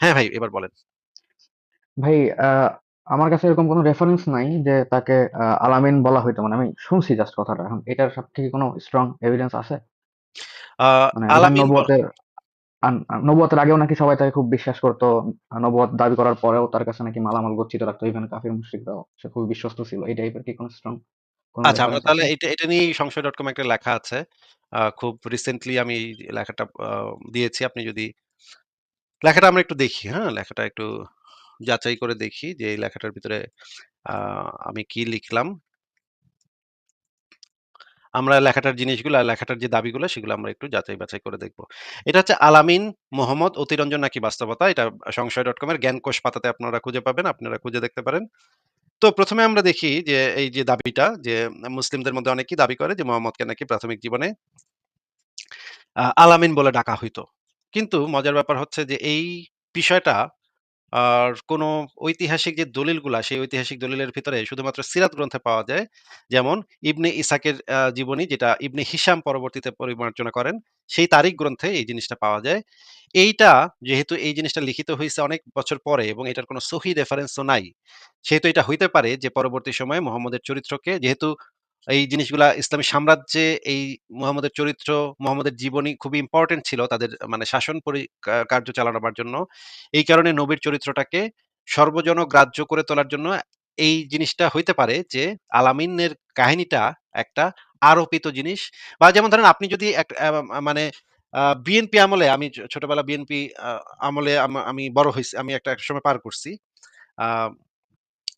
হ্যাঁ ভাই, এবার বলেন। ভাই আমার কাছে এরকম কোনো রেফারেন্স নাই যে তাকে আ আল-আমিন বলা হইতো। মানে আমি শুনছি জাস্ট কথাটা। এখন এটার সাথে কি কোনো স্ট্রং এভিডেন্স আছে? মানে বল নবুয়তের আগেও নাকি সবাই তাকে খুব বিশ্বাস করতো নবুয়ত দাবি করার পরেও তার কাছে নাকি মালামাল গচ্ছিত রাখতো। ইভেন কাফির মুশরিকরাও। সে খুব বিশ্বস্ত ছিল। এই টাইপের কি কোনো স্ট্রং আচ্ছা, আমরা তাহলে আছে? এটা নিয়ে সংশয় ডট কম একটা লেখা আছে। খুব রিসেন্টলি আমি লেখাটা দিয়েছি। আপনি যদি লেখাটা আমরা একটু দেখি, হ্যাঁ? লেখাটা একটু যাচাই করে দেখি যে এই লেখাটার ভিতরে আমি কি লিখলাম। আমরা লেখাটার জিনিসগুলো আর লেখাটার যে দাবিগুলো সেগুলো আমরা একটু যাচাই-বাছাই করে দেখব। এটা হচ্ছে আল-আমিন মোহাম্মদ অতিরঞ্জন নাকি বাস্তবতা। এটা সংশয়.com এর জ্ঞানকোষ পাতাতে আপনারা খুঁজে পাবেন। আপনারা খুঁজে দেখতে পারেন। তো প্রথমে আমরা দেখি যে এই যে দাবিটা যে মুসলিমদের মধ্যে অনেকেই দাবি করে যে মোহাম্মদকে নাকি প্রাথমিক জীবনে আলামিন বলে ডাকা হইতো। কিন্তু মজার ব্যাপার হচ্ছে যে এই বিষয়টা আর কোন ঐতিহাসিক যে দলিলগুলা, সেই ঐতিহাসিক দলিলের ভিতরে শুধুমাত্র সিরাত গ্রন্থে পাওয়া যায়। যেমন ইবনে ইসাকের জীবনী যেটা ইবনে হিশাম পরবর্তীতে পরিমার্জনা করেন। সেই তারিখ গ্রন্থে এই জিনিসটা পাওয়া যায়। এইটা যেহেতু এই জিনিসটা লিখিত হইছে অনেক বছর পরে এবং এটার কোনো সহি রেফারেন্স ও নাই। সেহেতু এটা হইতে পারে যে পরবর্তী সময়ে মুহাম্মদের চরিত্রকে যেহেতু এই জিনিসগুলা ইসলামী সাম্রাজ্যে এই মুহাম্মদের চরিত্র, মুহাম্মদের জীবনী খুবই ইম্পোর্টেন্ট ছিল তাদের মানে শাসন কার্য চালানোর জন্য। এই কারণে নবীর চরিত্রটাকে সর্বজন গ্রাহ্য করে তোলার জন্য এই জিনিসটা হইতে পারে যে আল-আমিনের কাহিনীটা একটা আরোপিত জিনিস বা যেমন ধরেন আপনি যদি মানে বিএনপি আমলে আমি ছোটবেলা বিএনপি আমলে আম আমি বড় হয়েছি আমি একটা সময় পার করছি।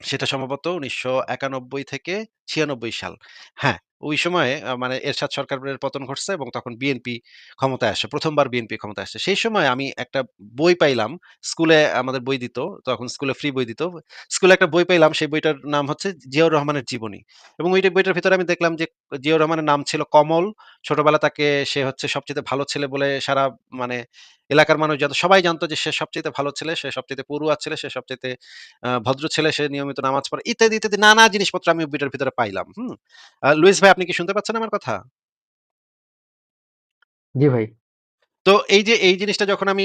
সেটা সম্ভবত ১৯৯১ থেকে ৯৬ সাল। হ্যাঁ, ওই সময়ে আ মানে এরশাদ সরকারের পতন ঘটছে এবং তখন বিএনপি ক্ষমতায় আসে। ১ম বার বিএনপি ক্ষমতায় আসছে। সেই সময় আমি একটা বই পাইলাম। স্কুলে আমাদের বই দিত। তখন স্কুলে ফ্রি বই দিত। স্কুলে একটা বই পাইলাম। সেই বইটার নাম হচ্ছে জিয়াউর রহমানের জীবনী। এবং ওই বইটার ভিতরে আমি দেখলাম যে জিয়াউর রহমানের নাম ছিল কমল। ছোটবেলা তাকে সে হচ্ছে সবচাইতে ভালো ছেলে বলে সারা মানে এলাকার মানুষ যাতে সবাই জানতো যে সে সবচেয়ে ভালো ছেলে, সে সবচেয়ে পড়ুয়া ছেলে, সে সবচেয়ে ভদ্র ছেলে, সে নিয়মিত নামাজ পড়ে। ইত্যাদি, ইত্যাদি নানা জিনিসপত্র আমি বইটার ভিতরে পাইলাম। হুম? লুইস ভাই আপনি কি শুনতে পাচ্ছেন আমার কথা? জি ভাই। তো এই যে এই জিনিসটা যখন আমি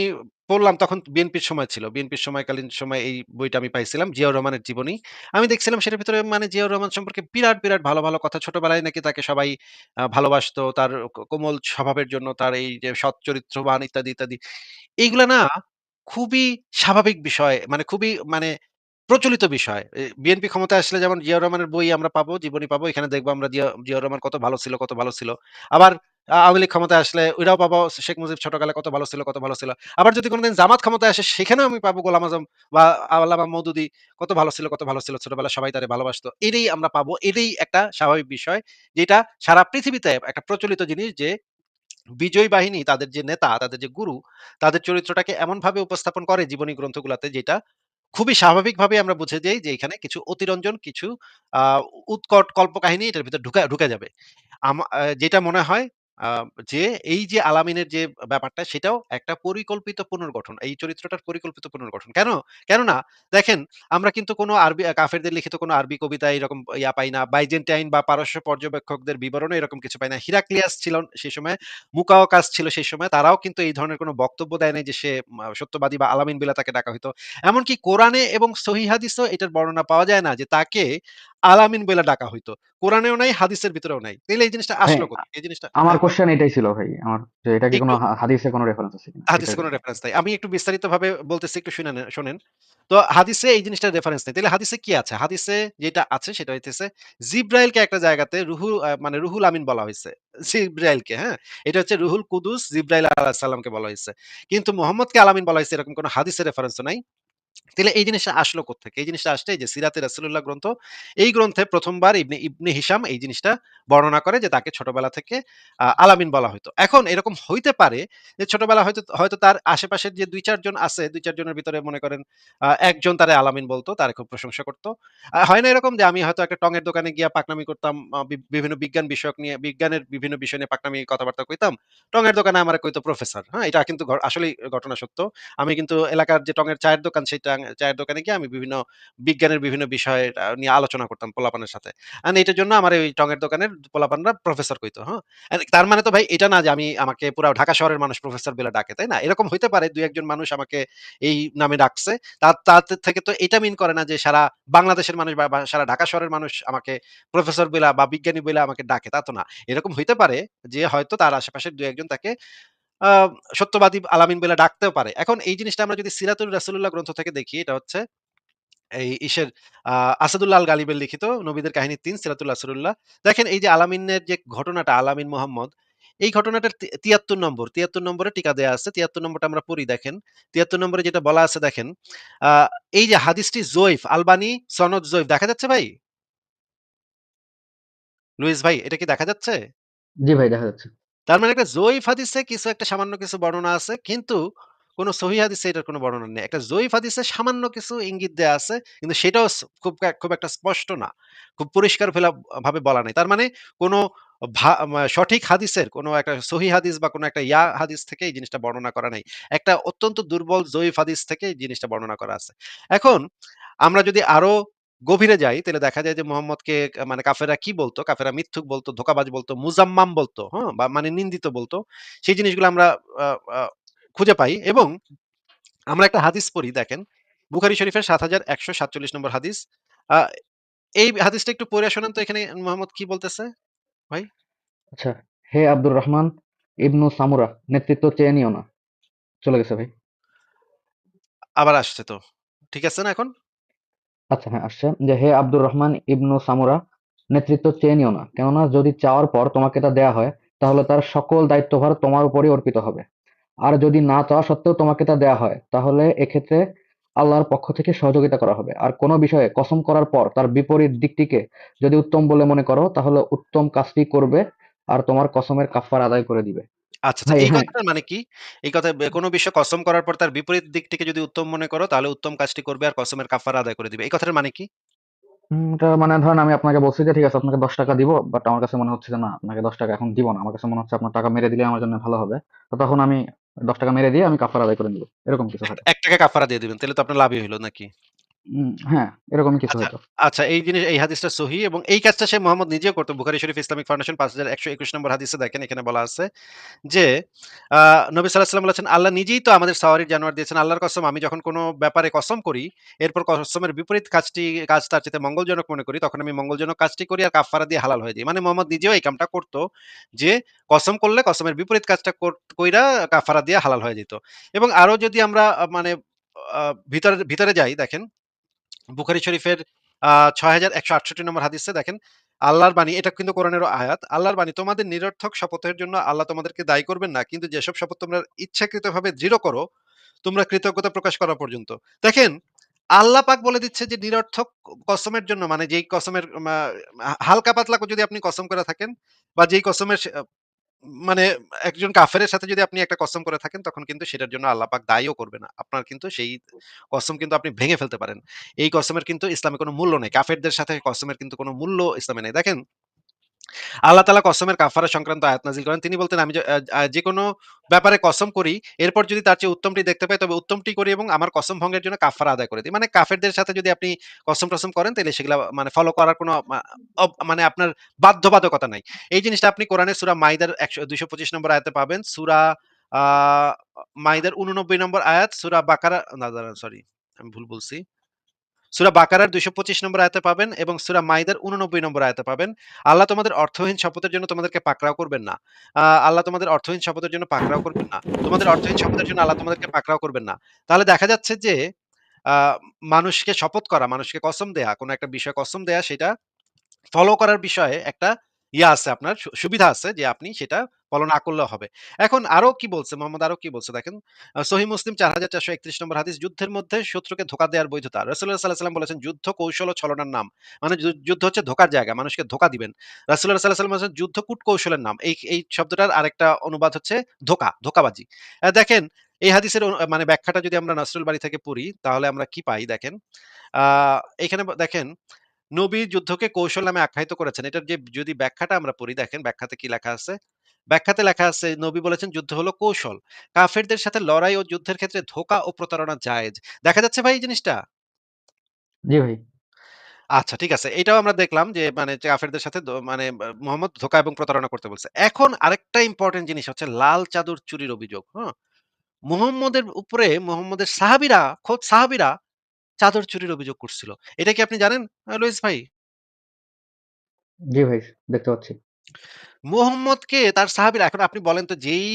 পড়লাম তখন বিএনপির সময় ছিল। বিএনপির সময়কালীন সময়ে এই বইটা আমি পাইছিলাম। জিয়াউর রহমানের জীবনী। আমি দেখছিলাম সেটার ভিতরে মানে জিয়াউর রহমান সম্পর্কে বিরাট, বিরাট ভালো, ভালো কথা। ছোটবেলায় নাকি তাকে সবাই ভালোবাসতো। তার কোমল স্বভাবের জন্য, তার এই যে সৎ চরিত্রবান ইত্যাদি, ইত্যাদি। এইগুলা না খুবই স্বাভাবিক বিষয়। মানে খুবই মানে প্রচলিত বিষয়। বিএনপি ক্ষমতায় আসলে যেমন জিয়াউর রহমানের বই আমরা পাবো, জীবনী পাবো। এখানে দেখব আমরা জিয়া জিয়াউর রহমান কত ভালো ছিল, কত ভালো ছিল। আবার আওয়ামী লীগ ক্ষমতায় আসলে ওইটাও পাবো শেখ মুজিব ছোটকালে কত ভালো ছিল, কত ভালো ছিল। আবার যদি কোনদিন জামাত ক্ষমতায় আসে সেখানেও আমি পাবো গোলাম আজম বা আল্লামা মওদুদি কত ভালো ছিল, কত ভালো ছিল। ছোটবেলায় সবাই তারে ভালোবাসতো। এটাই আমরা পাবো। এটাই একটা স্বাভাবিক বিষয়। যেটা সারা পৃথিবীতে একটা প্রচলিত জিনিস যে বিজয়ী বাহিনী তাদের যে নেতা, তাদের যে গুরু, তাদের চরিত্রটাকে এমনভাবে উপস্থাপন করে জীবনী গ্রন্থগুলাতে যেটা খুবই স্বাভাবিকভাবে আমরা বুঝে যাই যে এখানে কিছু অতিরঞ্জন, কিছু আ উৎকট কল্পকাহিনী এটার ভিতর ঢুকা ঢুকে যাবে। আমা যেটা মনে হয় আ যে এই যে আলামিনের যে ব্যাপারটা সেটাও একটা পরিকল্পিত পুনর্গঠন। এই চরিত্রটার পরিকল্পিত পুনর্গঠন। কেন? কেননা দেখেন আমরা কিন্তু কোনো আরবি কাফেরদের লিখিত কোনো আরবি কবিতা এরকম ইয়া পাই না। বাইজেন্টাইন বা পারস্য পর্যবেক্ষকদের বিবরণে এরকম কিছু পাই না। হিরাক্লিয়াস ছিল সেই সময়, মুকাওকাস ছিল সেই সময়। তারাও কিন্তু এই ধরনের কোনো বক্তব্য দেয় নাই যে সে সত্যবাদী বা আলামিন বিলা তাকে ডাকা হইতো। এমনকি কোরআনে এবং সহিহ হাদিসেও এটার বর্ণনা পাওয়া যায় না যে তাকে আলামিন বইলা ডাকা হইতো। কোরআনেও নাই, হাদিসের ভিতরেও নাই। তাইলে এই জিনিসটা আসলো আ কোত্থেকে? এই জিনিসটা আমার হ্যাঁ। কোয়েশ্চেন এটাই ছিল ভাই। আমার যে এটা কি কোন হাদিসে কোন রেফারেন্স আছে কিনা? হাদিসে কোন। রেফারেন্স নাই। আমি একটু বিস্তারিতভাবে বলতেছি একটু শুনে নেন শোনেন। তো হাদিসে এই জিনিসটার রেফারেন্স নেই। তাইলে হাদিসে কি আছে? হাদিসে যেটা আছে সেটা হইতেছে জিব্রাইলকে একটা জায়গাতে রুহু মানে রুহুল আমিন বলা হইছে। জিব্রাইলকে, হ্যাঁ? এটা হচ্ছে রুহুল কুদুস জিব্রাইল আলাইহিস সালামকে বলা হইছে। কিন্তু মুহাম্মদকে আল-আমিন বলা হইছে এরকম কোনো হাদিসের রেফারেন্স নাই। তাইলে এই জিনিসটা আসলো কোত্থেকে? এই জিনিসটা আসছে যে সিরাতে রাসূলুল্লাহ গ্রন্থ। এই গ্রন্থে ১ম বার ইবনে ইবনে হিশাম এই জিনিসটা বর্ণনা করে যে তাকে ছোটবেলা থেকে আ আল-আমিন বলা হইতো। এখন এরকম হইতে পারে যে ছোটবেলা হয়তো হয়তো তার আশেপাশের যে ২-৪ জন আছে, ২-৪ জনের ভিতরে মনে করেন একজন তারে আল-আমিন বলতো, তারে খুব প্রশংসা করত। হয় না এরকম যে আমি হয়তো একটা টঙের দোকানে গিয়া পাকনামি করতাম বিভিন্ন বিজ্ঞান বিষয়ক নিয়ে বিজ্ঞানের বিভিন্ন বিষয় নিয়ে পাকনামি কথাবার্তা কইতাম। টঙের দোকানে আমার কইতো প্রফেসর। হ্যাঁ? এটা কিন্তু আসলেই ঘটনা সত্য। আমি কিন্তু এলাকার যে টঙের চায়ের দোকান সেই চায়ের দোকানে গিয়ে আমি বিভিন্ন বিজ্ঞানের বিভিন্ন বিষয় নিয়ে আলোচনা করতাম পোলাপানের সাথে। অ্যান্ড এটার জন্য আমার ওই টঙের দোকানের পোলাপানরা প্রফেসর কইতো, হ্যাঁ? তার মানে তো ভাই এটা না যে আমি আমাকে পুরো ঢাকা শহরের মানুষ প্রফেসর বলে ডাকে, তাই না? এরকম হইতে পারে ২-১ মানুষ আমাকে এই নামে ডাকছে। তা তাদের থেকে তো এটা মিন করে না যে সারা বাংলাদেশের মানুষ বা সারা ঢাকা শহরের মানুষ আমাকে প্রফেসর বইলা বা বিজ্ঞানী বইলা আমাকে ডাকে, তা তো না। এরকম হইতে পারে যে হয়তো তার আশেপাশের ২-১ জন তাকে সত্যবাদী আলামিন বইলা ডাকতেও পারে। এখন এই জিনিসটা আমরা যদি সিরাতুর রাসূলুল্লাহ গ্রন্থ থেকে দেখি, এটা হচ্ছে এই ইসের আসাদুল্লাহ আল গালিবের লিখিত নবীদের কাহিনী ৩ সিরাতুল রাসূলুল্লাহ। দেখেন এই যে আলামিনের যে ঘটনাটা আলামিন মোহাম্মদ, এই ঘটনাটার তি ৭৩ নম্বর ৭৩ নম্বরে টিকা দেয়া আছে। ৭৩ নম্বরটা আমরা পড়ি দেখেন। ৭৩ নম্বরে যেটা বলা আছে দেখেন, এই যে হাদিসটি জৈফ আলবানি সনদ জৈফ দেখা যাচ্ছে ভাই? লুইস ভাই এটা কি দেখা যাচ্ছে? জি ভাই দেখা যাচ্ছে। তার মানে একটা যইফ হাদিসে কিছু একটা সামান্য কিছু বর্ণনা আছে। কিন্তু কোনো সহিহ হাদিসে এটার কোনো বর্ণনা নেই। একটা যইফ হাদিসে সামান্য কিছু ইঙ্গিত দেয়া আছে। কিন্তু সেটাও খুব খুব একটা স্পষ্ট না। খুব পরিষ্কার ভাবে বলা নেই তার মানে কোনো সঠিক হাদিসের কোনো একটা সহিহ হাদিস বা কোনো একটা ইয়া হাদিস থেকে এই জিনিসটা বর্ণনা করা নেই একটা অত্যন্ত দুর্বল যইফ হাদিস থেকে এই জিনিসটা বর্ণনা করা আছে। এখন আমরা যদি আরও গভীরে যাই তাহলে দেখা যায় যে মোহাম্মদকে কা মানে কাফেরা কি বলতো? কাফেরা মিথ্যুক বলতো, ধোকাবাজ বলতো, মুজাম্মাম বলতো, হ্যাঁ? বা মানে নিন্দিত বলতো। সেই জিনিসগুলো আমরা খুঁজে পাই এবং আমরা একটা হাদিস পড়ি দেখেন। বুখারি শরীফের ৭১৪৭ নম্বর হাদিস। এই হাদিসটা একটু পইড়া শোনান তো এখানে মোহাম্মদ কি বলতেছে ভাই? আচ্ছা, হে আব্দুর রহমান ইবনু সামুরা নেতৃত্ব চেয়ে নিও না। চলে গেছে ভাই। আবার আসছে তো। ঠিক আছে না এখন? আচ্ছা হ্যাঁ, আসছে যে হে আব্দুর রহমান ইবনু সামুরা নেতৃত্ব চেয়ে নিও না। কেননা যদি চাওয়ার পর তোমাকে তা দেয়া হয়, তাহলে তার সকল দায়িত্বভার তোমার উপরই অর্পিত হবে। আর যদি না চাওয়া সত্ত্বেও তোমাকে তা দেয়া হয়, তাহলে এক্ষেত্রে আল্লাহর পক্ষ থেকে সহযোগিতা করা হবে। আর কোনো বিষয়ে কসম করার পর তার বিপরীত দিকটিকে যদি উত্তম বলে মনে করো, তাহলে উত্তম কাজটি করবে আর তোমার কসমের কাফার আদায় করে দিবে। আচ্ছা, আচ্ছা। ভাই এই হ্যাঁ, কথাটার মানে কি? এই কথায় বে কোন বিষয়ে কসম করার পর তার বিপরীত দিকটিকে যদি উত্তম মনে করো তাহলে উত্তম কাজটি করবে আর কসমের কাফারা আদায় করে দিবে। এই কথাটার মানে কি? উম এটা মানে ধরেন আমি আপনাকে বলছি যে ঠিক আছে আপনাকে ৳১০ দিব। বাট আমার কাছে মনে হচ্ছে যে না আপনাকে ৳১০ এখন দিব না। আমার কাছে মনে হচ্ছে আপনার টাকা মেরে দিলে আমার জন্য ভালো হবে। তো তখন আমি ৳১০ মেরে দিয়ে আমি কাফারা আদায় করে নিব। এরকম কিছু এক হয়তো। ৳১ কাফারা দিয়ে দিবেন। তাহলে তো আপনার লাভই হইল নাকি? উম হ্যাঁ, এরকমই কিছু আচ্ছা, হয়তো। আচ্ছা এই জিনিস এই হাদিসটা সহিহ এবং এই কাজটা সে মোহাম্মদ নিজেও করত। বুখারী শরীফ ইসলামিক ফাউন্ডেশন ৫১২১ নম্বর হাদিসে দেখেন এখানে বলা আছে যে আ নবী সাল্লাল্লাহু আলাইহি ওয়াসাল্লাম বলেছেন, "আল্লাহ নিজেই তো আমাদের সাওয়ারির জানোয়ার দিয়েছেন। আল্লাহর কসম আমি যখন কোন ব্যাপারে কসম করি, এরপর কসমের বিপরীত কাজটি কাজ তার চাইতে মঙ্গলজনক মনে করি, তখন আমি মঙ্গলজনক কাজটি করি আর কাফারা দিয়ে হালাল হয়ে যাই।" মানে মোহাম্মদ নিজেও এই কামটা করত যে কসম করলে কসমের বিপরীত কাজটা কর কইরা কাফারা দিয়ে হালাল হয়ে যেত। এবং আরও যদি আমরা আ মানে আ ভিতরে ভিতরে যাই দেখেন বুখারী শরীফের আ ৬১৬৮ নম্বর হাদিসে দেখেন, আল্লাহর বাণী এটা কিন্তু কোরআনেরও আয়াত। আল্লাহর বাণী তোমাদের নিরর্থক শপথের জন্য আল্লাহ তোমাদেরকে দায়ী করবেন না। কিন্তু যেসব শপথ তোমরা ইচ্ছাকৃতভাবে দৃঢ় করো, তোমরা কৃতজ্ঞতা প্রকাশ করা পর্যন্ত। দেখেন, আল্লাহ পাক বলে দিচ্ছে যে নিরর্থক কসমের জন্য মানে যেই কসমের হালকা পাতলা যদি আপনি কসম করে থাকেন বা যেই কসমের মানে একজন কাফেরের সাথে যদি আপনি একটা কসম করে থাকেন, তখন কিন্তু সেটার জন্য আল্লাহ পাক দায়ীও করবে না। আপনার কিন্তু সেই কসম কিন্তু আপনি ভেঙে ফেলতে পারেন। এই কসমের কিন্তু ইসলামে কোনো মূল্য নেই। কাফেরদের সাথে কসমের কিন্তু কোনো মূল্য ইসলামে নেই। দেখেন আল্লাহ তাআলা কসমের কাফারা সংক্রান্ত আয়াত নাযিল করেন। তিনি বলতেন, "আমি য আ ব্যাপারে কসম করি, এরপর যদি তার চেয়ে উত্তমটি দেখতে পাই তবে উত্তমটি করি এবং আমার কসম ভঙ্গের জন্য কাফারা আদায় করে দেই।" মানে কাফেরদের সাথে যদি আপনি কসম-টসম করেন তাহলে সেগুলো মানে ফলো করার কোনো মানে আপনার বাধ্যবাধকতা নাই। এই জিনিসটা আপনি কোরআনের সূরা মাইদার ১০০ ২২৫ নম্বর আয়াতে পাবেন। সূরা মাইদার ৮৯ নম্বর আয়াত, সূরা বাকারা না সরি আমি ভুল বলছি। সূরা বাকারার ২২৫ নম্বর আয়তে পাবেন এবং সুরা মাইদার ৮৯ নম্বর আয়তে পাবেন। আল্লাহ তোমাদের অর্থহীন শপথের জন্য তোমাদেরকে পাকড়াও করবেন না। আল্লাহ তোমাদের অর্থহীন শপথের জন্য পাকড়াও করবেন না। তোমাদের অর্থহীন শপথের জন্য আল্লাহ তোমাদেরকে পাকড়াও করবেন না। তাহলে দেখা যাচ্ছে যে মানুষকে শপথ করা, মানুষকে কসম দেয়া, কোনো একটা বিষয় কসম দেয়া সেটা ফলো করার বিষয়ে একটা ইয়া আছে আপনার সুবিধা আছে যে আপনি সেটা ফলো না করলেও হবে। এখন আরও কি বলছে, মোহাম্মদ আরও কি বলছে দেখেন। আ সহিহ মুসলিম ৪৪৩১ নম্বর হাদিস, যুদ্ধের মধ্যে শত্রুকে ধোঁকা দেওয়ার বৈধতা। রাসূলুল্লাহ সাল্লাল্লাহু আলাইহি ওয়াসাল্লাম বলেছেন, যুদ্ধ কৌশল ও ছলনার নাম। মানে যুদ্ধ হচ্ছে ধোঁকার জায়গা। মানুষকে ধোঁকা দিবেন। রাসূলুল্লাহ সাল্লাল্লাহু আলাইহি ওয়াসাল্লাম বলেছেন, যুদ্ধ কূটকৌশলের নাম। এই এই শব্দটার আরেকটা অনুবাদ হচ্ছে, ধোকা, ধোঁকাবাজি। দেখেন, এই হাদিসের মানে ব্যাখ্যাটা যদি আমরা নসরুল বাড়ি থেকে পড়ি, তাহলে আমরা কি পাই দেখেন। এখানে দেখেন নবী যুদ্ধকে কৌশল নামে আখ্যায়িত করেছেন। এটার যে যদি ব্যাখ্যাটা আমরা পড়ি দেখেন ব্যাখ্যাতে কি লেখা আছে? ব্যাখ্যাতে লেখা আছে নবী বলেছেন যুদ্ধ হলো কৌশল। কাফেরদের সাথে লড়াই ও যুদ্ধের ক্ষেত্রে ধোঁকা ও প্রতারণা জায়েজ। দেখা যাচ্ছে ভাই এই জিনিসটা? জি ভাই। আচ্ছা ঠিক আছে। এটাও আমরা দেখলাম যে মানে কাফেরদের সাথে দ মানে মোহাম্মদ ধোকা এবং প্রতারণা করতে বলছে। এখন আরেকটা ইম্পর্টেন্ট জিনিস হচ্ছে লাল চাদর চুরির অভিযোগ, হ্যাঁ? মুহাম্মদের উপরে মুহাম্মদের সাহাবীরা, খোদ সাহাবীরা চাদর চুরির অভিযোগ করছিল। এটা কি আপনি জানেন আ ভাই? জি ভাই, দেখতে পাচ্ছি। মুহাম্মদকে তার সাহাবীরা এখন আপনি বলেন তো যেই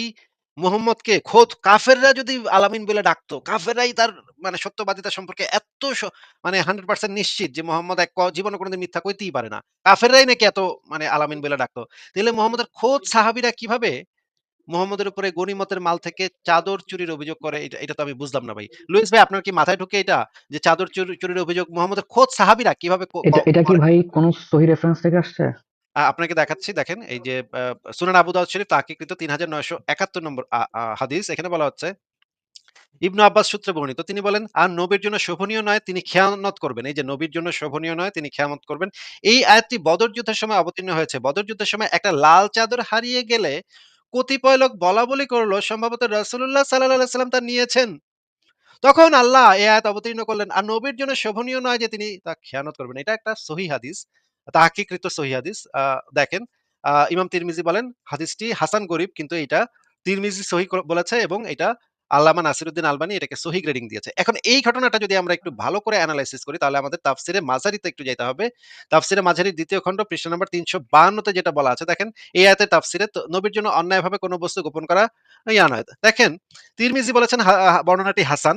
মুহাম্মদকে খোদ কাফেররা যদি আল-আমিন বলে ডাকতো, কাফেররাই তার মানে সত্যবাদিতা সম্পর্কে এত স মানে 100% নিশ্চিত যে মুহাম্মদ এক ক জীবনে কোনদিন মিথ্যা কইতেই পারে না। কাফেররাই নাকি এত মানে আল-আমিন বলে ডাকতো। তাইলে মুহাম্মদের খোদ সাহাবীরা কীভাবে মুহাম্মদের উপরে গনিমতের মাল থেকে চাদর চুরির অভিযোগ করে এটা এটা তো আমি বুঝলাম না ভাই। লুইস ভাই আপনার কি মাথায় ঢুকে এটা? যে চাদর চুরির অভিযোগ মুহাম্মদের খোদ সাহাবীরা কীভাবে এটা এটা কি ভাই কোন সহি রেফারেন্স থেকে আসছে? আপনাকে দেখাচ্ছি দেখেন এই যে সুনান আবু দাউদ শরীফ তাহকিকৃত ৩৯৭১ নম্বর আ আ হাদিস এখানে বলা হচ্ছে ইবনু আব্বাস সূত্রে বর্ণিত তিনি বলেন, "আর নবীর জন্য শোভনীয় নয় তিনি খেয়ানত করবেন।" এই যে নবীর জন্য শোভনীয় নয় তিনি খেয়ানত করবেন। এই আয়াতটি বদর যুদ্ধের সময় অবতীর্ণ হয়েছে। বদর যুদ্ধের সময় একটা লাল চাদর হারিয়ে গেলে কতিপয় লোক বলা বলি করল, সম্ভবত রসুল্লাহ সাল্লাহ সাল্লাম তা নিয়েছেন। তখন আল্লাহ এ আয়াত অবতীর্ণ করলেন। আর নবীর জন্য শোভনীয় নয় যে তিনি তা খেয়ানত করবেন। এটা একটা সহি হাদিস। তাহকিকৃত সহি হাদিস। দেখেন ইমাম তিরমিজি বলেন, হাদিসটি হাসান গরিব, কিন্তু এটা তিরমিজি সহি বলেছে এবং এটা আল্লামা নাসিরুদ্দিন আলবানী এটাকে সহিহ গ্রেডিং দিয়েছে। এখন এই ঘটনাটা যদি আমরা একটু ভালো করে এনালাইসিস করি তাহলে আমাদের তাফসিরে মাঝারিতে একটু যাইতে হবে। তাফসিরে মাঝারির ২য় খণ্ড পৃষ্ঠা নম্বর ৩৫২ তে যেটা বলা আছে দেখেন এই আয়াতের তাফসিরে নবীর জন্য অন্যায়ভাবে কোন বস্তু গোপন করা ইয়া নয়। দেখেন তিরমিজি বলেছেন বর্ণনাটি হাসান।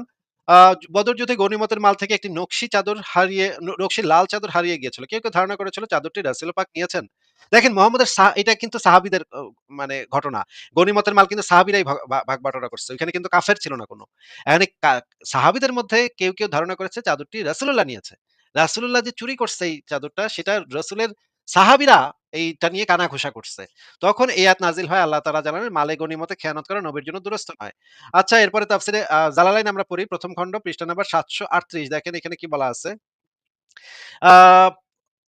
বদর যুদ্ধে গনিমতের মাল থেকে একটি নকশি চাদর হারিয়ে নকশি লাল চাদর হারিয়ে গিয়েছিল। কেউ, কেউ ধারণা করেছিল চাদরটি রাসূল পাক নিয়েছেন। দেখেন মোহাম্মদের এটা কিন্তু সাহাবীদের মানে ঘটনা। গনিমতের মাল কিন্তু সাহাবীরাই ভাগ বাটোয়ারা করছে। ওইখানে কিন্তু কাফের ছিল না কোন। এখানে সাহাবীদের মধ্যে কেউ, কেউ ধারণা করেছে চাদরটি রাসূলুল্লাহ নিয়েছে। রাসূলুল্লাহ যে চুরি করছে এই চাদরটা সেটা রাসূলের সাহাবীরা এইটা নিয়ে কানাঘুষা করছে। তখন এই আয়াত নাজিল হয় আল্লাহ তাআলা জানালেন মালে গনিমতে খেয়ানত করা নবীর জন্য দুরূস্ত নয়। আচ্ছা এরপরে তাফসিরে জালালাইন আমরা পড়ি প্রথম খণ্ড পৃষ্ঠা নাম্বার ৭৩৮ দেখেন এখানে কি বলা আছে? আ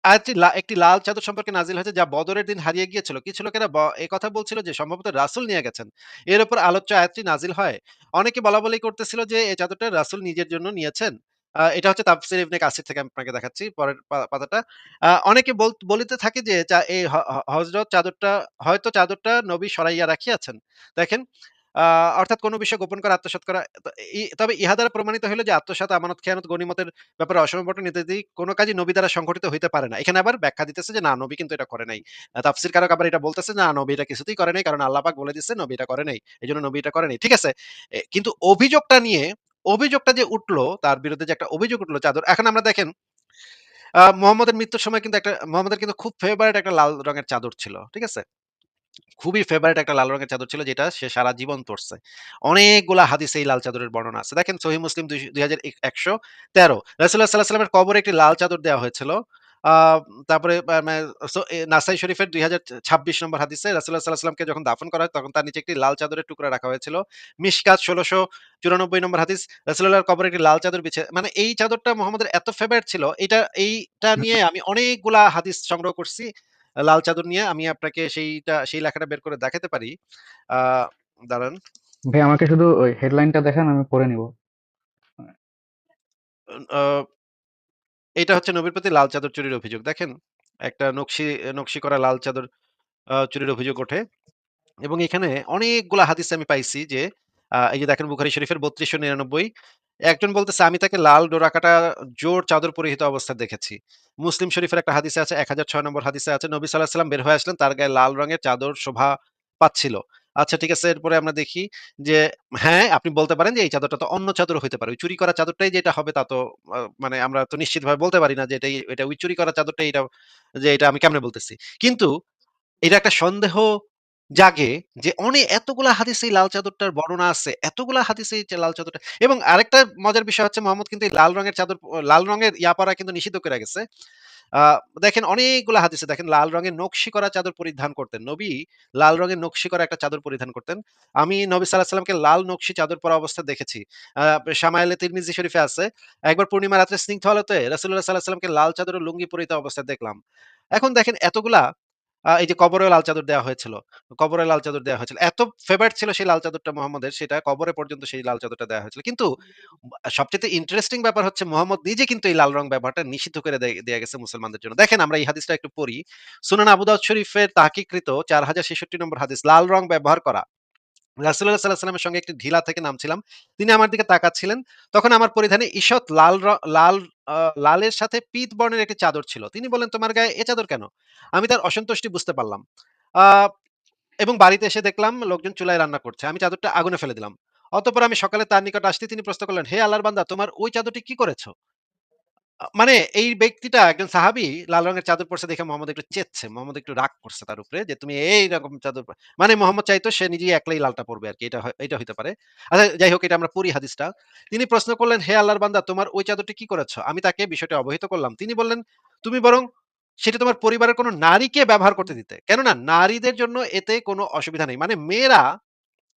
আয়াতটি একটি লাল চাদর সম্পর্কে নাজিল হয়েছে যা বদরের দিন হারিয়ে গিয়েছিল। কিছু লোকেরা ব একথা বলছিল যে সম্ভবত রাসূল নিয়ে গেছেন। এর উপর আলোচ্য আয়াতটি নাজিল হয়। অনেকে বলাবলি করতেছিল যে এই চাদরটা রাসূল নিজের জন্য নিয়েছেন। এটা হচ্ছে তাফসির ইবনে কাসির থেকে আমি আপনাকে দেখাচ্ছি পরের পাতাটা। অনেকে বল, বলিতে থাকে যে এই হজরত চাদরটা, হয়তো চাদরটা নবী সরাইয়া রাখিয়াছেন। দেখেন অর্থাৎ কোন বিষয় গোপন করা আত্মসাৎ করা তবে ইহা দ্বারা প্রমাণিত হইল যে আত্মসাৎ, আমানত, খেয়ানত, গনিমতের ব্যাপারে অসমবর্টন ইত্যাদি কোন কাজই নবী দ্বারা সংঘটিত হইতে পারে না। এখানে আবার ব্যাখ্যা দিতেছে যে না নবী কিন্তু এটা করে নাই। তাফসীর কারক আবার এটা বলতেছে না নবী এটা কিছুতেই করে নাই। কারণ আল্লাহ পাক বলে দিছে নবী এটা করে নাই। এজন্য নবী এটা করে নাই। ঠিক আছে? কিন্তু অভিযোগটা নিয়ে অভিযোগটা যে উঠল তার বিরুদ্ধে যে একটা অভিযোগ উঠল চাদর এখন আমরা দেখেন মুহাম্মদের মৃত্যুর সময় কিন্তু একটা মোহাম্মদের কিন্তু খুব ফেভারাইট একটা লাল রঙের চাদর ছিল। ঠিক আছে? খুবই ফেভারাইট একটা লাল রঙের চাদর ছিল, যেটা সে সারা জীবন পড়ছে। অনেকগুলা হাদিসে এই লাল চাদরের বর্ণনা আছে। দেখেন সহিহ মুসলিম দুই ২১১৩ রাসূলুল্লাহ সাল্লাল্লাহু আলাইহি ওয়াসাল্লামের কবরে একটি লাল চাদর দেওয়া হয়েছিল। তারপরে নাসাই শরীফের ২০২৬ নম্বর হাদিসে রাসূলুল্লাহ সাল্লাল্লাহু আলাইহি যখন দাফন করা হয়, তখন তার নিচে একটি লাল চাদরের টুকরা রাখা হয়েছিল। মিসকাত ষোলোশো চুরানব্বই নম্বর হাদিস, রাসূলুল্লাহর কবরে একটি লাল চাদর বিছে মানে এই চাদরটা মোহাম্মদের এত ফেভারাইট ছিল, এটা, এইটা নিয়ে আমি অনেকগুলা হাদিস সংগ্রহ করছি। লাল চাদর নিয়ে আমি আপনাকে সেইটা সেই লেখাটা বের করে দেখাতে পারি। দাঁড়ান। ভাই আমাকে শুধু ওই হেডলাইনটা দেখান আমি পড়ে নিব। এটা হচ্ছে নবীর প্রতি লাল চাদর চুরির অভিযোগ। দেখেন একটা নকশি নকশি করা লাল চাদর চুরির অভিযোগ ওঠে। এবং এখানে অনেকগুলা হাদিস আমি পাইছি যে এই যে দেখেন বুখারি শরীফের ৩২৯৯ একজন বলতেছে আমি তাকে লাল ডোরাকাটা জোর চাদর পরিহিত অবস্থায় দেখেছি। মুসলিম শরীফের একটা হাদিসে আছে ১০০৬ নম্বর হাদিসে আছে নবী সাল্লাল্লাহু সাল্লাম বের হয়ে আসলেন তার গায়ে লাল রঙের চাদর শোভা পাচ্ছিল। আচ্ছা ঠিক আছে এরপরে আমরা দেখি যে হ্যাঁ, আপনি বলতে পারেন যে এই চাদরটা তো অন্য চাদর হইতে পারে। চুরি করা চাদরটাই যেটা হবে তা তো মানে আমরা তো নিশ্চিতভাবে বলতে পারি না যে এটাই এটা ওই চুরি করা চাদরটাই এটা যে এটা আমি কেমনে বলতেছি। কিন্তু এটা একটা সন্দেহ জাগে যে অনে এতগুলা হাদিসে এই লাল চাদরটার বর্ণনা আছে। এতগুলা হাদিসে এই লাল চাদরটা, এবং আরেকটা মজার বিষয় হচ্ছে মোহাম্মদ কিন্তু লাল রঙের চাদর, লাল রঙের ইয়া কিন্তু নিষিদ্ধ করে গেছে। দেখেন অনেকগুলা হাদিসে দেখেন লাল রঙের নকশি করা চাদর পরিধান করতেন। নবী লাল রঙের নকশি করা একটা চাদর পরিধান করতেন। আমি নবী সাল্লাল্লাহু আলাইহি ওয়াসাল্লামকে লাল নকশি চাদর পরা অবস্থায় দেখেছি। আ শামাইলে তিরমিজি শরীফে আছে। একবার পূর্ণিমা রাত্রে স্নিগ্ধ আলোতে রাসূলুল্লাহ সাল্লাল্লাহু আলাইহি ওয়াসাল্লামকে লাল চাদর ও লুঙ্গি পরিহিত অবস্থায় দেখলাম। এখন দেখেন এতগুলা এই যে কবরে লাল চাদর দেওয়া হয়েছিল। কবরে লাল চাদর দেওয়া হয়েছিল। এত ফেভারিট ছিল সেই লাল চাদরটা মোহাম্মদের, সেটা কবরে পর্যন্ত সেই লাল চাদরটা দেওয়া হয়েছিল। কিন্তু সবচেয়ে ইন্টারেস্টিং ব্যাপার হচ্ছে মোহাম্মদ নিজে কিন্তু এই লাল রং ব্যবহারটা নিষিদ্ধ করে দেওয়া গেছে মুসলমানদের জন্য। দেখেন আমরা এই হাদিসটা একটু পড়ি। সুনান আবু তাহাকিকৃত শরীফের তাহকিকৃত ৪০৬৬ নম্বর হাদিস, লাল রং ব্যবহার করা। রাসূলুল্লাহ সাল্লাল্লাহু আলাইহি ওয়াসাল্লামের সঙ্গে একটি ঢিলা থেকে নামছিলাম। তিনি আমার দিকে তাকাচ্ছিলেন। তখন আমার পরিধানে ঈষৎ লাল লাল লালের সাথে পীত বর্ণের একটি চাদর ছিল। তিনি বলেন "তোমার গায়ে এ চাদর কেন?" আমি তার অসন্তুষ্টি বুঝতে পারলাম। এবং বাড়িতে এসে দেখলাম লোকজন চুলায় রান্না করছে। আমি চাদরটা আগুনে ফেলে দিলাম। অতপর আমি সকালে তার নিকট আসতে তিনি প্রশ্ন করলেন, "হে আল্লাহর বান্দা তোমার ওই চাদরটি কি করেছ?" মানে এই ব্যক্তিটা একজন সাহাবী লাল রঙের চাদর পড়ছে দেখে মোহাম্মদ একটু চেতছে। মোহাম্মদ একটু রাগ করছে তার উপরে যে, "তুমি এইরকম চাদর পা" মানে মোহাম্মদ চাইতো সে নিজেই একলাই লালটা পড়বে আরকি। এটা এটা হইতে পারে। আচ্ছা যাই হোক এটা আমরা পড়ি হাদিসটা। তিনি প্রশ্ন করলেন, "হে আল্লাহর বান্দা তোমার ওই চাদরটি কি করেছ?" আমি তাকে বিষয়টা অবহিত করলাম। তিনি বললেন, "তুমি বরং সেটা তোমার পরিবারের কোনো নারীকে ব্যবহার করতে দিতে। কেননা নারীদের জন্য এতে কোনো অসুবিধা নেই।" মানে মেয়েরা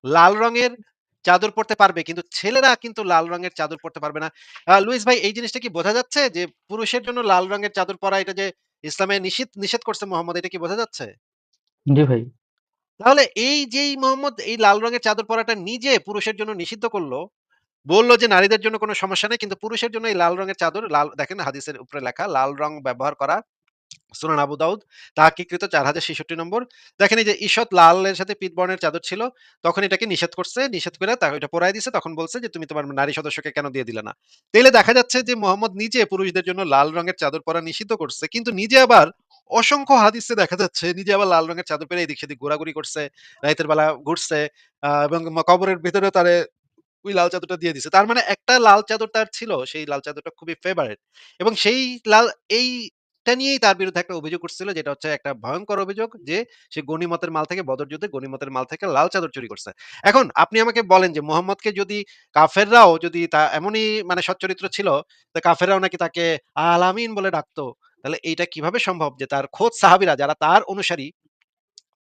লাল রঙের চাদর পড়তে পারবে কিন্তু ছেলেরা কিন্তু লাল রঙের চাদর পড়তে পারবে না। লুইস ভাই এই জিনিসটা কি বোঝা যাচ্ছে যে পুরুষের জন্য লাল রঙের চাদর পরা এটা যে ইসলামে নিষিদ্ধ নিষেধ করছে মোহাম্মদ এটা কি বোঝা যাচ্ছে? জি ভাই। তাহলে এই যেই মোহাম্মদ এই লাল রঙের চাদর পরাটা নিজে পুরুষের জন্য নিষিদ্ধ করল বলল যে নারীদের জন্য কোনো সমস্যা নেই কিন্তু পুরুষের জন্য এই লাল রঙের চাদর লাল দেখেন হাদিসের উপরে লেখা লাল রং ব্যবহার করা সুনান আবু দাউদ তাহকিকৃত ৪০৬৬ নম্বর। দেখেন এই যে ঈষৎ লালের সাথে পীত বর্ণের চাদর ছিল। তখন এটাকে নিষেধ করছে। নিষেধ করে তা ওইটা পরায় দিছে। তখন বলছে যে, "তুমি তোমার নারী সদস্যকে কেন দিয়ে দিলা না?" তাইলে দেখা যাচ্ছে যে মোহাম্মদ নিজে পুরুষদের জন্য লাল রঙের চাদর পরা নিষিদ্ধ করছে। কিন্তু নিজে আবার অসংখ্য হাদিসে দেখা যাচ্ছে নিজে আবার লাল রঙের চাদর পরে এদিক সেদিক ঘোরাঘুরি করছে। রাইতের বেলা ঘুরছে। এবং কবরের ভেতরেও তারে ওই লাল চাদরটা দিয়ে দিছে। তার মানে একটা লাল চাদর তার ছিল। সেই লাল চাদরটা খুবই ফেভারেট এবং সেই লাল এইটা নিয়েই তার বিরুদ্ধে একটা অভিযোগ উঠছিল যেটা হচ্ছে একটা ভয়ংকর অভিযোগ যে সে গনিমতের মাল থেকে বদর যুদ্ধে গনিমতের মাল থেকে লাল চাদর চুরি করছে। এখন আপনি আমাকে বলেন যে মুহাম্মদকে যদি কাফেররাও যদি তা এমনই মানে সচ্চরিত্র ছিল, তো কাফেররাও নাকি তাকে আল আমিন বলে ডাকতো। তাহলে এইটা কীভাবে সম্ভব যে তার খোদ সাহাবিরা যারা তার অনুসারী,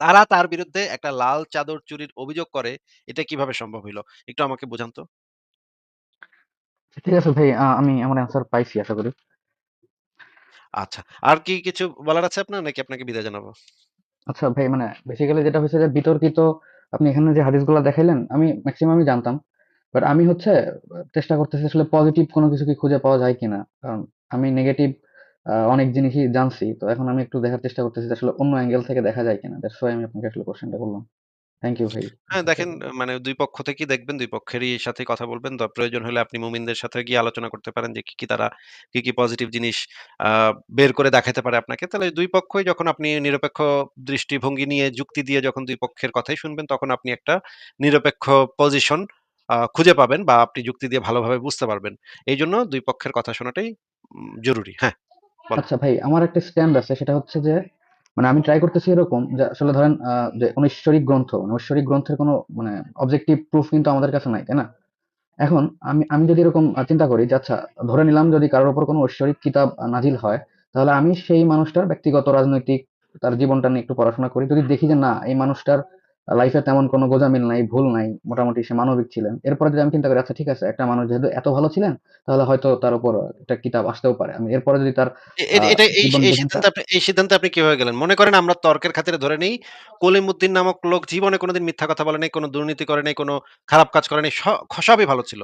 তারা তার বিরুদ্ধে একটা লাল চাদর চুরির অভিযোগ করে, এটা কীভাবে সম্ভব হইল? একটু আমাকে বুঝান তো। ঠিক আছে ভাই আমি আমার অ্যান্সার পাইছি আশা করি। আচ্ছা। আর কি কিছু বলার আছে আপনার নাকি আপনাকে বিদায় জানাব? আচ্ছা ভাই মানে বেসিক্যালি যেটা হইছে যে বিতর্কিত আপনি এখানে যে হাদিসগুলা দেখাইলেন আমি মেক্সিমামই জানতাম। বাট আমি হচ্ছে চেষ্টা করতেছি আসলে পজিটিভ কোনো কিছু কি খুঁজে পাওয়া যায় কিনা। কারণ আমি নেগেটিভ অনেক জিনিসই জানছি। তো এখন আমি একটু দেখার চেষ্টা করতেছি যে আসলে অন্য অ্যাঙ্গেল থেকে দেখা যায় কিনা। দ্যাটস হোয়াই আমি আপনাকে আসলে কোয়েশ্চেনটা করলাম। থ্যাংক ইউ ভাই হ্যাঁ, দেখেন মানে ২ পক্ষ থেকেই দেখবেন, ২ পক্ষেরই সাথে কথা বলবেন। দ প্রয়োজন হলে আপনি মুমিনদের সাথে গিয়ে আলোচনা করতে পারেন যে কি, কি তারা কি, কি পজিটিভ জিনিস আ বের করে দেখাইতে পারে আপনাকে। তাহলে ২ পক্ষই যখন আপনি নিরপেক্ষ দৃষ্টিভঙ্গি নিয়ে যুক্তি দিয়ে যখন ২ পক্ষের কথাই শুনবেন তখন আপনি একটা নিরপেক্ষ পজিশন আ খুঁজে পাবেন বা আপনি যুক্তি দিয়ে ভালোভাবে বুঝতে পারবেন। এইজন্য ২ পক্ষের কথা শোনাটাই উম জরুরি। হ্যাঁ, বলেন। আচ্ছা ভাই আমার একটা স্ট্যান্ড আছে সেটা হচ্ছে যে মানে আমি ট্রাই করতেছি এরকম যে আসলে ধরেন যে কোনো ঈশ্বরিক গ্রন্থ, মানে ঐশ্বরিক গ্রন্থের কোনো মানে অবজেক্টিভ প্রুফ কিন্তু আমাদের কাছে নাই, তাই না? এখন আমি আমি যদি এরকম চিন্তা করি যে আচ্ছা ধরে নিলাম যদি কারোর ওপর কোনো ঐশ্বরিক কিতাব নাজিল হয়, তাহলে আমি সেই মানুষটার ব্যক্তিগত রাজনৈতিক তার জীবনটা নিয়ে একটু পড়াশোনা করি। যদি দেখি যে না এই মানুষটার লাইফে তেমন কোনো গোঁজামিল নাই, ভুল নাই, মোটামুটি সে মানবিক ছিলেন। এরপরে যদি আমি চিন্তা করি আচ্ছা ঠিক আছে একটা মানুষ যেহেতু এত ভালো ছিলেন, তাহলে হয়তো তার উপর একটা কিতাব আসতেও পারে। আমি এরপরে যদি তার এই সিদ্ধান্তে আপনি কীভাবে গেলেন? মনে করেন আমরা তর্কের খাতিরে ধরে নেই, কলিমুদ্দিন নামক লোক জীবনে কোনদিন মিথ্যা কথা বলে নাই, কোন দুর্নীতি করে নাই, কোন খারাপ কাজ করে নাই। সবই ভালো ছিল।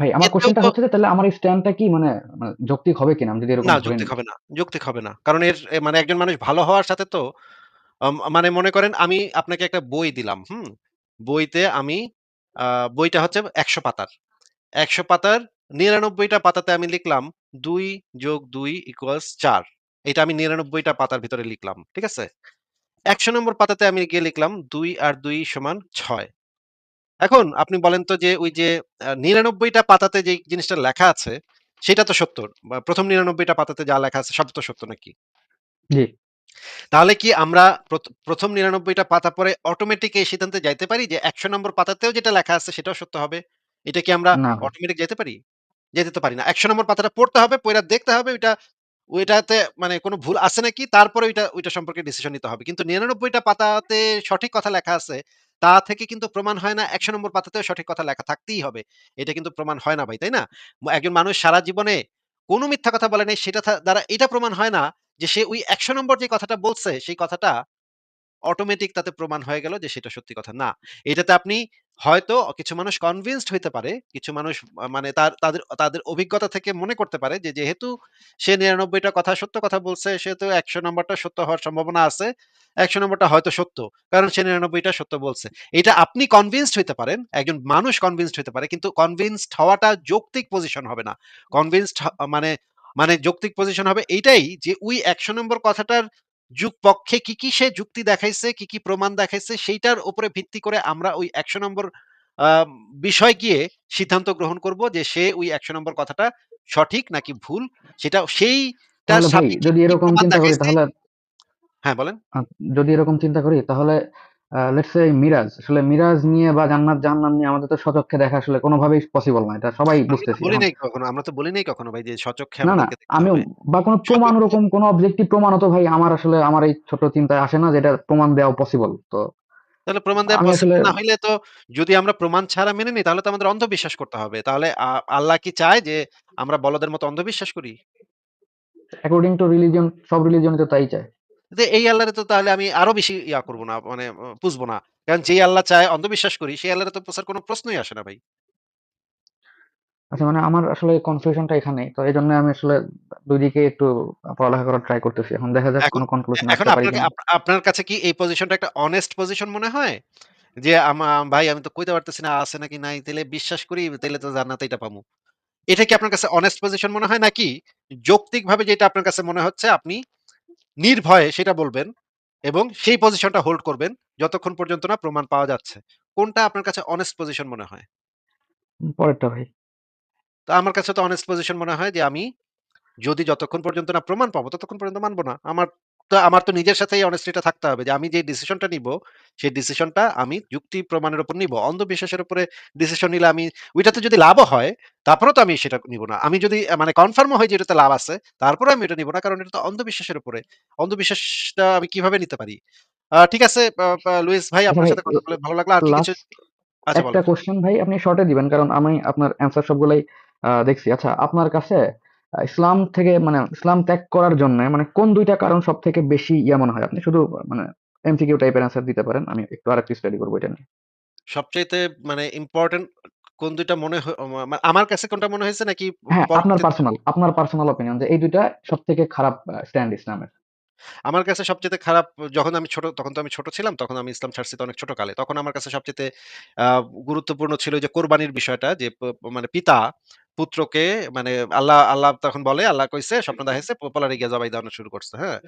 ভাই আমার এতেও কোয়েশ্চেনটা হচ্ছে তাহলে আমার এই স্ট্যান্ডটা কি মানে মানে যৌক্তিক হবে কিনা আমি যদি এরকম না যৌক্তিক হবে না, যৌক্তিক হবে না। কারণ এর মানে একজন মানুষ ভালো হওয়ার সাথে তো মানে মনে করেন আমি আপনাকে একটা বই দিলাম, হুম? বইতে আমি বইটা হচ্ছে ১০০ পাতার। ১০০ পাতার ৯৯ টা পাতাতে আমি লিখলাম ২ যোগ ২ ইকুয়ালস ৪ এটা আমি ৯৯ টা পাতার ভিতরে লিখলাম। ঠিক আছে? ১০০ নম্বর পাতাতে আমি গিয়ে লিখলাম ২ আর ২ সমান ৬ এখন আপনি বলেন তো যে ওই যে আ ৯৯ টা পাতাতে যেই জিনিসটা লেখা আছে, সেটা তো সত্য। বা ১ম ৯৯ টা পাতাতে যা লেখা আছে সব তো সত্য নাকি? জি, তাহলে কি আমরা প্রথ ১ম ৯৯ টা পাতা পড়ে অটোমেটিক এই সিদ্ধান্তে যাইতে পারি যে ১০০ নম্বর পাতাতেও যেটা লেখা আছে সেটাও সত্য হবে? এটা কি আমরা অটোমেটিক যাইতে পারি? যেতে তো পারি না। ১০০ নম্বর পাতাটা পড়তে হবে, পইড়া দেখতে হবে ওইটা ওইটাতে মানে কোন ভুল আছে নাকি তারপরে ওইটা ওইটা সম্পর্কে ডিসিশন নিতে হবে। কিন্তু ৯৯ টা পাতাতে সঠিক কথা লেখা আছে, তা থেকে কিন্তু প্রমাণ হয় না ১০০ নম্বর পাতাতেও সঠিক কথা লেখা থাকতেই হবে। এটা কিন্তু প্রমাণ হয় না ভাই, তাই না? একজন মানুষ সারা জীবনে কোনো মিথ্যা কথা বলে নাই সেটা দ্বারা এটা প্রমাণ হয় না যে সে ওই ১০০ নম্বর যে কথাটা বলছে সেই কথাটা অটোমেটিক তাতে প্রমাণ হয়ে গেল যে সেটা সত্যি কথা না। এটাতে আপনি হয়তো কিছু মানুষ কনভিন্সড হইতে পারে। কিছু মানুষ মানে তার তাদের তাদের অভিজ্ঞতা থেকে মনে করতে পারে যে যেহেতু সে ৯৯ টা কথা সত্য কথা বলছে, সেহেতু ১০০ নাম্বারটা সত্য হওয়ার সম্ভাবনা আছে। ১০০ নাম্বারটা হয়তো সত্য। কারণ সে ৯৯ টা সত্য বলছে। এটা আপনি কনভিন্সড হইতে পারেন। একজন মানুষ কনভিন্সড হইতে পারে। কিন্তু কনভিন্সড হওয়াটা যৌক্তিক পজিশন হবে না। কনভিন্সড মানে মানে যৌক্তিক পজিশন হবে এইটাই যে ওই ১০০ নম্বর কথাটার যুগ পক্ষে কি, কি সে যুক্তি দেখাইছে, কি, কি প্রমাণ দেখাইছে সেইটার উপরে ভিত্তি করে আমরা ওই ১০০ নম্বর বিষয় গিয়ে সিদ্ধান্ত গ্রহণ করব যে সে ওই ১০০ নম্বর কথাটা সঠিক নাকি ভুল সেটা সেইটার তাহলে যদি এরকম চিন্তা করি তাহলে হ্যাঁ, বলেন। যদি এরকম চিন্তা করি তাহলে লেটস সে মিরাজ। আসলে মিরাজ নিয়ে বা জান্নাত জাহান্নাম নিয়ে আমাদের তো স্বচক্ষে দেখা আসলে কোনোভাবেই পসিবল না। এটা সবাই বুঝতেছি। বলি নাই কখনো আমরা তো বলি নাই কখনো ভাই যে স্বচক্ষে না, না হবে। বা কোনো প্রমাণ ওরকম কোনো অবজেক্টিভ প্রমাণও তো ভাই আমার আসলে আমার এই ছোট চিন্তায় আসে না যে এটা প্রমাণ দেওয়া পসিবল। তো তাহলে প্রমাণ দেওয়া পসিবল না হইলে তো যদি আমরা প্রমাণ ছাড়া মেনে নিই তাহলে তো আমাদের অন্ধবিশ্বাস করতে হবে। তাহলে আল্লাহ কি চায় যে আমরা বলদের মতো অন্ধবিশ্বাস করি? অ্যাকর্ডিং টু রিলিজিয়ন সব রিলিজিয়নই তো তাই চায়। যে এই আল্লাহরে তো তাহলে আমি আরও বেশি ইয়া করব না মানে পুজবো না। কারণ যেই আল্লাহ চায় অন্ধবিশ্বাস করি সেই আল্লাহরে তো পোছার কোনো প্রশ্নই আসে না ভাই। আচ্ছা মানে আমার আসলে কনফিউশনটা এখানেই। তো এজন্য আমি আসলে ২ দিকে একটু পড়ালেখা করার ট্রাই করতেছি। এখন দেখা যাক কোনো কনক্লুশন এখন আসতে। আপ আপনার কাছে কি এই পজিশনটা একটা অনেস্ট পজিশন মনে হয়? যে ভাই আমি তো কইতে পারতেছি না আছে নাকি নাই তাহলে বিশ্বাস করি তাহলে তো জান্নাতে এটা পামু। এটা কি আপনার কাছে অনেস্ট পজিশন মনে হয় নাকি যৌক্তিকভাবে যেটা আপনার কাছে মনে হচ্ছে আপনি নির্ভয়ে সেটা বলবেন এবং সেই পজিশনটা হোল্ড করবেন যতক্ষণ পর্যন্ত না প্রমাণ পাওয়া যাচ্ছে। কোনটা আপনার কাছে অনেস্ট পজিশন মনে হয়? উম পরেরটা ভাই। তো আমার কাছে তো অনেস্ট পজিশন মনে হয় যে আমি যদি যতক্ষণ পর্যন্ত না প্রমাণ পাবো ততক্ষণ পর্যন্ত মানবো না। আমার তো আমার তো নিজের সাথেই honesty টা থাকতে হবে যে আমি যে ডিসিশনটা নিবো, সেই ডিসিশনটা আমি যুক্তি প্রমাণের উপর নিবো। অন্ধবিশ্বাসের উপরে ডিসিশন নিলে আমি ওইটাতে যদি লাভও হয়, তারপরেও তো আমি সেটা নিবো না। আমি যদি মানে কনফার্ম হই যে এটাতে লাভ আছে, তারপরেও আমি এটা নিবো না। কারণ এটা তো অন্ধবিশ্বাসের উপরে। অন্ধবিশ্বাসটা আমি কীভাবে নিতে পারি? ঠিক আছে লুইস ভাই আপনার সাথে কথা বলে ভালো লাগল। আর কিছু আচ্ছা একটা বলেন। কোয়েশ্চেন ভাই আপনি শর্টে দিবেন। কারণ আমি আপনার অ্যান্সার সবগুলাই দেখছি। আচ্ছা আপনার কাছে ইসলাম থেকে মানে ইসলাম ত্যাগ করার জন্য মানে কোন দুইটা কারণ সব থেকে বেশি ইয়া মনে হয়? আপনি শুধু মানে এমসিকিউ টাইপের অ্যান্সার দিতে পারেন। আমি একটু আরেকটু স্টাডি করব এটা নিয়ে। সবচাইতে মানে ইম্পোর্টেন্ট কোন দুইটা মনে হ মা আমার কাছে কোনটা মনে হয়েছে নাকি হ্যাঁ, আপনার পার্সোনাল, আপনার পার্সোনাল অপিনিয়ন যে এই ২ টা সবথেকে খারাপ স্ট্যান্ড ইসলামের। আমার কাছে সবচাইতে খারাপ যখন আমি ছোট তখন তো আমি ছোট ছিলাম। তখন আমি ইসলাম ছাড়ছি তো অনেক ছোট কালে। তখন আমার কাছে সবচাইতে আ গুরুত্বপূর্ণ ছিল যে কোরবানির বিষয়টা যে মানে পিতা পুত্রকে মানে আল্লাহ আল্লাহ তখন বলে আল্লাহ কইছে স্বপ্ন দেখাইছে পোপালারে পলারে গিয়া জবাই দেওয়ানো শুরু করছে। হ্যাঁ?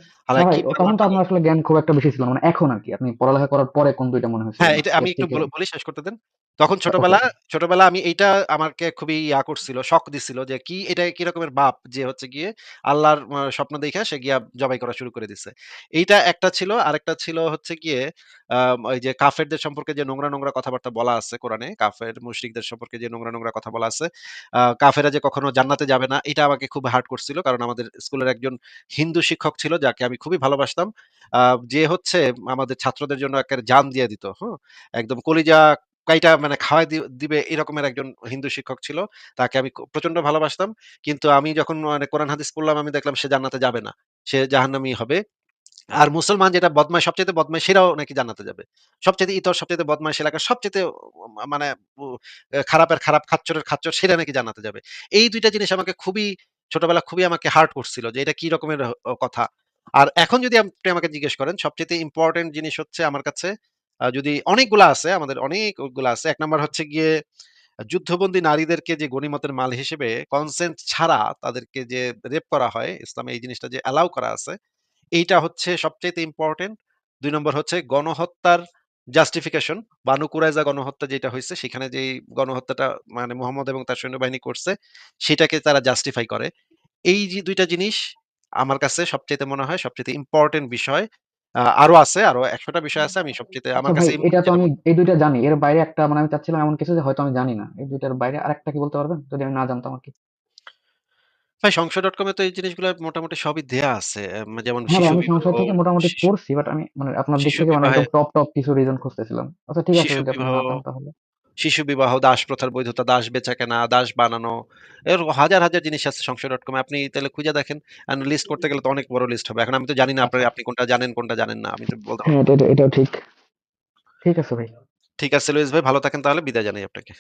তখন তো আমার আপনার আসলে জ্ঞান খুব একটা বেশি ছিল। মানে এখন আর কি আপনি পড়ালেখা করার পরে কোন দুইটা মনে হয়েছে হ্যাঁ, এটা আমি একটু বলি শেষ করতে দেন। তখন ছোটবেলা ছোটবেলা আমি এইটা আমাকে খুবই ইয়া করছিল, শক দিছিল যে কি এটা কি রকমের বাপ যে হচ্ছে গিয়ে আল্লাহর আ স্বপ্ন দেইখা সে গিয়া জবাই করা শুরু করে দিছে। এইটা একটা ছিল। আরেকটা ছিল হচ্ছে গিয়ে আম ওই যে কাফেরদের সম্পর্কে যে নোংরা, নোংরা কথাবার্তা বলা আছে কোরআনে, কাফের মুশরিকদের সম্পর্কে যে নোংরা, নোংরা কথা বলা আছে। আ কাফেররা যে কখনো জান্নাতে যাবে না, এটা আমাকে খুব হার্ট করছিল। কারণ আমাদের স্কুলের একজন হিন্দু শিক্ষক ছিল যাকে আমি খুবই ভালোবাসতাম। আ যে হচ্ছে আমাদের ছাত্রদের জন্য একেবারে জান দিয়ে দিত। হুম? একদম কলিজা কাইটা মানে খাওয়ায় দি দিবে এরকমের একজন হিন্দু শিক্ষক ছিল। তাকে আমি প্রচণ্ড ভালোবাসতাম। কিন্তু আমি যখন মানে কোরআন হাদিস পড়লাম আমি দেখলাম সে জান্নাতে যাবে না। সে জাহান্নামী হবে। আর মুসলমান যেটা বদমাশ সবচাইতে বদমাই সেরাও নাকি জানাতে যাবে। সবচাইতে ইতর, সবচাইতে বদমাশ এলাকার সবচাইতে মা মানে খারাপের খারাপ, খাচ্চরের খাচ্চর সেটা নাকি জানাতে যাবে। এই দুইটা জিনিস আমাকে খুবই ছোটবেলা খুবই আমাকে হার্ট করছিল যে এটা কি রকমের কথা। আর এখন যদি আপনি আমাকে জিজ্ঞেস করেন সবচেয়ে ইম্পোর্টেন্ট জিনিস হচ্ছে আমার কাছে যদি অনেকগুলা আছে, আমাদের অনেকগুলা আছে। এক নাম্বার হচ্ছে গিয়ে যুদ্ধবন্দী নারীদেরকে যে গনিমতের মাল হিসেবে কনসেন্ট ছাড়া তাদেরকে যে রেপ করা হয়, ইসলামে এই জিনিসটা যে অ্যালাউ করা আছে, এইটা হচ্ছে সবচাইতে ইম্পোর্টেন্ট। ২ নম্বর হচ্ছে গণহত্যার জাস্টিফিকেশন বানু কুরাইজা গণহত্যা যেটা হয়েছে সেখানে যেই গণহত্যাটা মানে মোহাম্মদ এবং তার সৈন্যবাহিনী করছে, সেটাকে তারা জাস্টিফাই করে। এই যে ২ টা জিনিস আমার কাছে সবচাইতে মনে হয় সবচেয়ে ইম্পোর্টেন্ট বিষয়। আরও আছে, আরও একশোটা বিষয় আছে। আমি সবচাইতে আচ্ছা আমার কাছে এটা তো আমি এই দুইটা জানি। এর বাইরে একটা মানে আমি চাচ্ছিলাম এমন কিছু যে হয়তো আমি জানি না। এই ২ টার বাইরে আরেকটা কি বলতে পারবেন? যদি আমি না জানতাম আর কি ভাই সংশয় ডট এ তো এই জিনিসগুলো মোটামুটি সবই দেয়া আছে। যেমন হ্যাঁ শিশু আমি সংশয় থেকে মোটামুটি পড়ছি। বাট আমি মানে আপনার দিক শিশু থেকে মানে বিবাহে একদম টপ, টপ কিছু রিজন খুঁজতেছিলাম। আচ্ছা ঠিক আছে শিশু যদি আপনি বিবাহ না চান তাহলে। শিশু বিবাহ, দাস প্রথার বৈধতা, দাস বেচা কেনা দাস বানানো, এরকম হাজার, হাজার জিনিস আছে সংশয় ডট কমে। আপনি তাহলে খুঁজে দেখেন। লিস্ট করতে গেলে তো অনেক বড় লিস্ট হবে। এখন আমি তো জানি না আপনার। আপনি কোনটা জানেন, কোনটা জানেন না। আমি তো বলতে হ্যাঁ, এটা এটা ঠিক। ঠিক আছে ভাই। ঠিক আছে লুইস ভাই, ভালো থাকেন তাহলে। বিদায় জানাই আপনাকে।